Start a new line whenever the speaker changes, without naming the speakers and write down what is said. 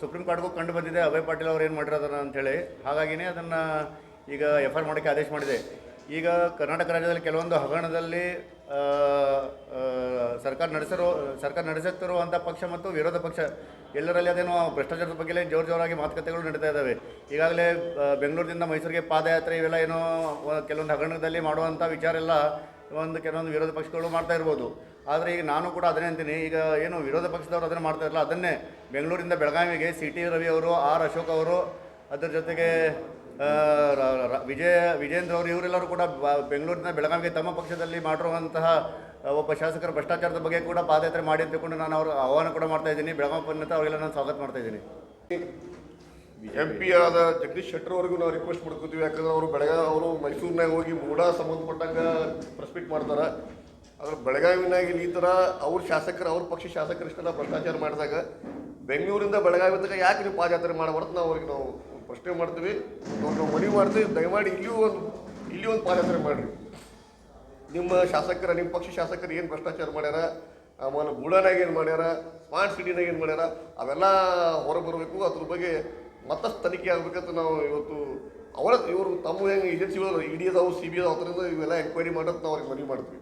Supreme ಕೋರ್ಟ್ಗೂ ಕಂಡು ಬಂದಿದೆ, ಅಭಯ್ ಪಾಟೀಲ್ ಅವ್ರು ಏನು ಮಾಡಿರೋದನ್ನ ಅಂಥೇಳಿ ಹಾಗಾಗಿನೇ ಅದನ್ನು ಈಗ ಎಫ್ ಆರ್ ಮಾಡೋಕ್ಕೆ ಆದೇಶ ಮಾಡಿದೆ. ಈಗ ಕರ್ನಾಟಕ ರಾಜ್ಯದಲ್ಲಿ ಕೆಲವೊಂದು ಹಗರಣದಲ್ಲಿ ಸರ್ಕಾರ ನಡೆಸಿರೋ, ಸರ್ಕಾರ ನಡೆಸುತ್ತಿರುವಂಥ ಪಕ್ಷ ಮತ್ತು ವಿರೋಧ ಪಕ್ಷ, ಎಲ್ಲರಲ್ಲಿ ಅದೇನೋ ಭ್ರಷ್ಟಾಚಾರದ ಬಗ್ಗೆ ಜೋರು ಜೋರಾಗಿ ಮಾತುಕತೆಗಳು ನಡೀತಾ ಇದ್ದಾವೆ ಈಗಾಗಲೇ ಬೆಂಗಳೂರಿನಿಂದ ಮೈಸೂರಿಗೆ ಪಾದಯಾತ್ರೆ ಇವೆಲ್ಲ ಏನೋ ಕೆಲವೊಂದು ಹಗರಣದಲ್ಲಿ ಮಾಡುವಂಥ ವಿಚಾರ ಎಲ್ಲ ಒಂದು ಕೆಲವೊಂದು ವಿರೋಧ ಪಕ್ಷಗಳು ಮಾಡ್ತಾ ಇರ್ಬೋದು. ಆದರೆ ಈಗ ನಾನು ಕೂಡ ಅದನ್ನೇ ಅಂತೀನಿ. ಈಗ ಏನು ವಿರೋಧ ಪಕ್ಷದವರು ಅದನ್ನೇ ಮಾಡ್ತಾ ಇರಲ್ಲ. ಅದನ್ನೇ ಬೆಂಗಳೂರಿಂದ ಬೆಳಗಾವಿಗೆ ಸಿ ಟಿ ರವಿ ಅವರು, ಆರ್ ಅಶೋಕ್ ಅವರು, ಅದರ ಜೊತೆಗೆ ವಿಜಯ, ವಿಜೇಂದ್ರ ಅವರು, ಇವರೆಲ್ಲರೂ ಕೂಡ ಬೆಂಗಳೂರಿನ ಬೆಳಗಾವಿಗೆ ತಮ್ಮ ಪಕ್ಷದಲ್ಲಿ ಮಾಡಿರುವಂತಹ ಒಬ್ಬ ಶಾಸಕರ ಭ್ರಷ್ಟಾಚಾರದ ಬಗ್ಗೆ ಕೂಡ ಪಾದಯಾತ್ರೆ ಮಾಡಿ ಅಂತಕೊಂಡು ನಾನು ಅವ್ರ ಆಹ್ವಾನ ಕೂಡ ಮಾಡ್ತಾ ಇದ್ದೀನಿ. ಬೆಳಗಾವಿ ಬಂದಂತ ಅವರಿಗೆಲ್ಲ ನಾನು ಸ್ವಾಗತ ಮಾಡ್ತಾ ಇದ್ದೀನಿ.
ಎಂ ಪಿ ಆದ ಜಗದೀಶ್ ಶೆಟ್ಟರ್ ಅವ್ರಿಗೂ ನಾವು ರಿಕ್ವೆಸ್ಟ್ ಮಾಡ್ಕೋತೀವಿ. ಯಾಕಂದ್ರೆ ಅವರು ಬೆಳಗಾವಿ, ಅವರು ಮೈಸೂರಿನಾಗ ಹೋಗಿ ಮೂಡ ಸಂಬಂಧಪಟ್ಟಂಗ ಪ್ರೆಸ್ಪೀಟ್ ಮಾಡ್ತಾರೆ. ಆದ್ರೆ ಬೆಳಗಾವಿನಾಗ ಈ ಥರ ಅವ್ರ ಶಾಸಕರು, ಅವ್ರ ಪಕ್ಷ ಶಾಸಕರಿಷ್ಟೆಲ್ಲ ಭ್ರಷ್ಟಾಚಾರ ಮಾಡಿದಾಗ ಬೆಂಗಳೂರಿಂದ ಬೆಳಗಾವಿ ತನಕ ಯಾಕೆ ನೀವು ಪಾದಯಾತ್ರೆ ಮಾಡಬಾರ್ದು ನಾವು ಅವ್ರಿಗೆ ನಾವು ಪ್ರಶ್ನೆ ಮಾಡ್ತೀವಿ. ಅವ್ರಿಗೆ ನಾವು ಮನವಿ ಮಾಡ್ತೀವಿ. ದಯಮಾಡಿ ಇಲ್ಲಿಯೂ ಒಂದು ಇಲ್ಲಿ ಒಂದು ಪಾದಯಾತ್ರೆ ಮಾಡಿರಿ. ನಿಮ್ಮ ಶಾಸಕರ, ನಿಮ್ಮ ಪಕ್ಷ ಶಾಸಕರು ಏನು ಭ್ರಷ್ಟಾಚಾರ ಮಾಡ್ಯಾರ, ಆಮೇಲೆ ಬುಡನಾಗ ಏನು ಮಾಡ್ಯಾರ, ಸ್ಮಾರ್ಟ್ ಸಿಟಿನಾಗ ಏನು ಮಾಡ್ಯಾರ, ಅವೆಲ್ಲ ಹೊರಬರಬೇಕು ಅದ್ರ ಬಗ್ಗೆ ಮತ್ತಷ್ಟು ತನಿಖೆ ಆಗ್ಬೇಕಂತ ನಾವು ಇವತ್ತು ಅವರ ಇವರು ತಮ್ಮ ಹೆಂಗೆ ಏಜೆನ್ಸಿಗಳು ಇಡಿ ಡಿ ಸಿ ಬಿ ಎದಾವು ಆ ಇವೆಲ್ಲ ಎನ್ಕ್ವೈರಿ ಮಾಡೋದು ನಾವು ಅವ್ರಿಗೆ ಮನವಿ ಮಾಡ್ತೀವಿ.